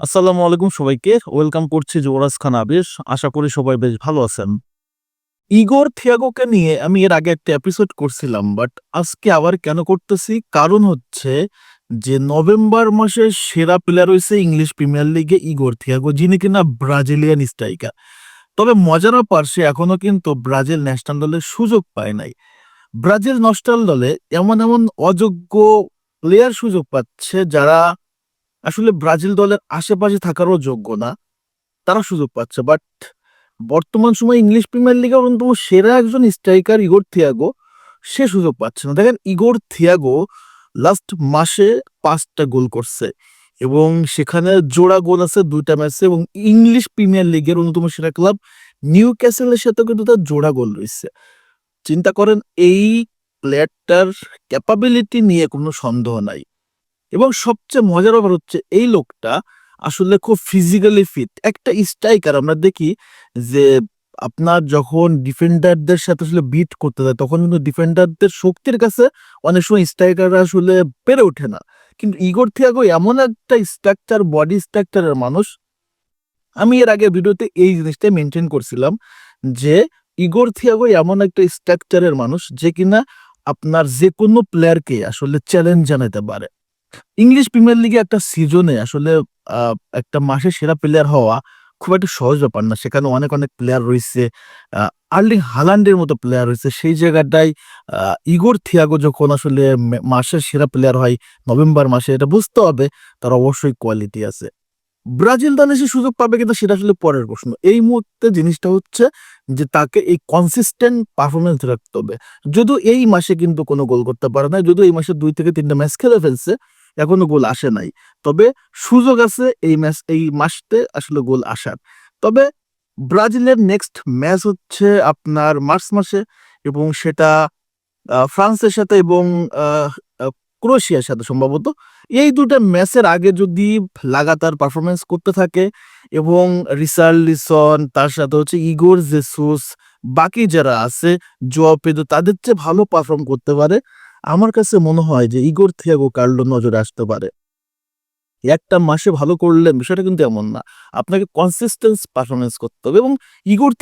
আসসালামু আলাইকুম সবাইকে। ওয়েলকাম করছি যুবরাজ খান আবির। আশা করি সবাই বেশ ভালো আছেন। ইগোর থিয়াগোকে নিয়ে আমি এর আগে একটা এপিসোড করছিলাম বাট আজকে আবার কেন করতেছি? কারণ হচ্ছে যে নভেম্বর মাসের সেরা প্লেয়ার হয়েছে ইংলিশ প্রিমিয়ার লিগে ইগোর থিয়াগো, যিনি কিনা ব্রাজিলিয়ান স্ট্রাইকার। তবে মজার ব্যাপার, সে এখনও কিন্তু ব্রাজিল ন্যাশনাল দলের সুযোগ পায় নাই। ব্রাজিল ন্যাশনাল দলে এমন এমন অযোগ্য প্লেয়ার সুযোগ পাচ্ছে যারা আসলে ব্রাজিল দলের আশেপাশে থাকারও যোগ্য না। তারা সুযোগ পাচ্ছে বাট বর্তমান সময় ইংলিশ প্রিমিয়ার লিগে অন্যতম সেরা একজন স্ট্রাইকার ইগোর থিয়াগো, সে সুযোগ পাচ্ছে না। দেখেন, ইগোর থিয়াগো লাস্ট মাসে পাঁচটা গোল করছে এবং সেখানে জোড়া গোল আছে দুইটা ম্যাচে এবং ইংলিশ প্রিমিয়ার লিগের অন্যতম সেরা ক্লাব নিউ ক্যাসেলের সাথে কিন্তু তার জোড়া গোল রয়েছে। চিন্তা করেন, এই প্লেয়ারটার ক্যাপাবিলিটি নিয়ে কোনো সন্দেহ নাই। এবং সবচেয়ে মজার ব্যাপার হচ্ছে এই লোকটা আসলে খুব ফিজিক্যালি ফিট একটা স্ট্রাইকার আমরা দেখি যে আপনার যখন ডিফেন্ডারদের সাথে আসলে বিট করতে যায়, তখন কিন্তু ডিফেন্ডারদের শক্তির কাছে অনেক সময় স্ট্রাইকাররা আসলে পেরে ওঠে না। কিন্তু ইগোর থিয়াগো এমন একটা স্ট্রাকচার বডি স্ট্রাকচারের মানুষ। আমি এর আগে ভিডিওতে এই জিনিসটা মেনটেন করছিলাম যে ইগোর থিয়াগো এমন একটা স্ট্রাকচারের মানুষ যে কিনা আপনার যে কোনো প্লেয়ারকে আসলে চ্যালেঞ্জ জানাতে পারে। ইংলিশ প্রিমিয়ার লিগে একটা সিজনে আসলে একটা মাসে সেরা প্লেয়ার হওয়া খুব একটা সহজ ব্যাপার না। সেখানে অনেক অনেক প্লেয়ার রয়েছে আর্লিং হালান্ডের মতো প্লেয়ার রয়েছে। সেই জায়গাটায় ইগোর থিয়াগো যখন আসলে মাসের সেরা প্লেয়ার হয় নভেম্বর মাসে, এটা বুঝতে হবে, তার অবশ্যই কোয়ালিটি আছে। ব্রাজিল দলে সে সুযোগ পাবে কিন্তু সেটা আসলে পরের প্রশ্ন। এই মুহূর্তে জিনিসটা হচ্ছে যে তাকে এই কনসিস্টেন্ট পারফরমেন্স রাখতে হবে। যদিও এই মাসে কিন্তু কোনো গোল করতে পারে না যদিও এই মাসে দুই থেকে তিনটা ম্যাচ খেলে ফেলছে এখনও গোল আসে নাই। তবে সুযোগ আছে এই ম্যাচ, এই মাসতে আসলে গোল আসার। তবে ব্রাজিলের নেক্সট ম্যাচ হচ্ছে আপনার মার্চ মাসে এবং সেটা ফ্রান্সের সাথে এবং ক্রোয়েশিয়ার সাথে সম্ভবত। এই দুটো ম্যাচের আগে যদি লাগাতার পারফরমেন্স করতে থাকে এবং রিসার্লিসন, তার সাথে হচ্ছে ইগোর, জেসুস, বাকি যারা আছে জোয়া পেদো তাদের চেয়ে ভালো পারফর্ম করতে পারে। আমার কাছে মনে হয় যে ইগোর থিয়াগো কার্লো নজরে আসতে পারে। একটা মাসে ভালো করলে বিষয়টা কিন্তু এমন না। আপনাকে কনসিস্টেন্স পারফরমেন্স করতে হবে এবং ইগোর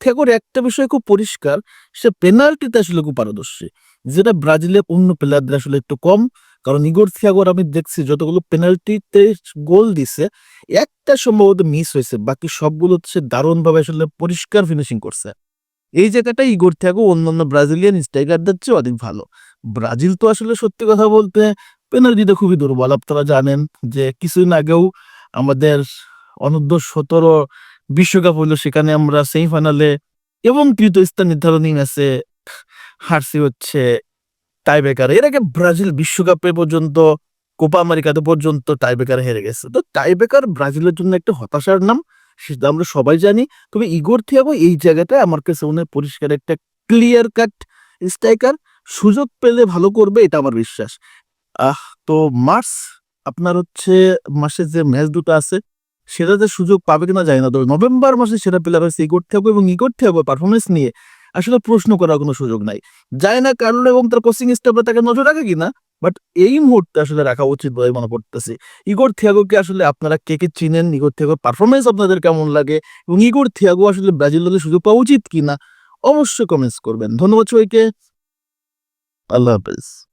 থিয়াগোর একটা বিষয় খুব পরিষ্কার, সে পেনাল্টিতে আসলে খুব পারদর্শী। যেটা ব্রাজিলের অন্য প্লেয়ারদের আসলে একটু কম, কারণ ইগোর থিয়াগোর আমি দেখছি যতগুলো পেনাল্টিতে গোল দিছে, একটা সম্ভবত মিস হয়েছে, বাকি সবগুলো হচ্ছে দারুণভাবে আসলে পরিষ্কার ফিনিশিং করছে। এই জায়গাটা ইগোর থিয়াগো অন্যান্য ব্রাজিলিয়ান স্ট্রাইকারদের চেয়ে অধিক ভালো। ব্রাজিল তো আসলে সত্যি কথা বলতে পেনাল্টিতে খুবই দুর্বল, আপনারা জানেন যে কিছুদিন আগেও আমাদের অনূর্ধ্ব সতেরো বিশ্বকাপ হইল সেখানে আমরা সেমিফাইনালে এবং তৃতীয় স্থান নির্ধারণী ম্যাচে হারছি হচ্ছে টাইব্রেকার। এর আগে ব্রাজিল বিশ্বকাপে পর্যন্ত, কোপা আমেরিকাতে পর্যন্ত টাইব্রেকার হেরে গেছে। তো টাইব্রেকার ব্রাজিলের জন্য একটা হতাশার নাম, সেটা আমরা সবাই জানি। তবে ইগোর থিয়াগো এই জায়গাটায় আমার কাছে মনে পরিষ্কার একটা ক্লিয়ার কাট স্ট্রাইকার সুযোগ পেলে ভালো করবে, এটা আমার বিশ্বাস। আহ, তো মার্চ, আপনার হচ্ছে মাসে যে ম্যাচ দুটো আছে সেটাতে সুযোগ পাবে কিনা যায় না, তবে নভেম্বর মাসে সেটা প্লেয়ার হচ্ছে ইগোর থিয়াগো এবং ইগোর থিয়াগো পারফরমেন্স নিয়ে। আসলে প্রশ্ন করার কোনো সুযোগ নাই। যায় না কারণ এবং তার কোচিং স্টাফরা তাকে নজর রাখে কিনা বাট এই মুহূর্তে আসলে রাখা উচিত বলে মনে করতেছি। ইগোর থিয়াগোকে আসলে আপনারা কে কে চিনেন ইগোর থিয়াগোর পারফরমেন্স আপনাদের কেমন লাগে এবং ইগোর থিয়াগো আসলে ব্রাজিল দলে সুযোগ পাওয়া উচিত কিনা, অবশ্যই কমেন্টস করবেন। ধন্যবাদ সবাইকে। আল্লাহ হাফেজ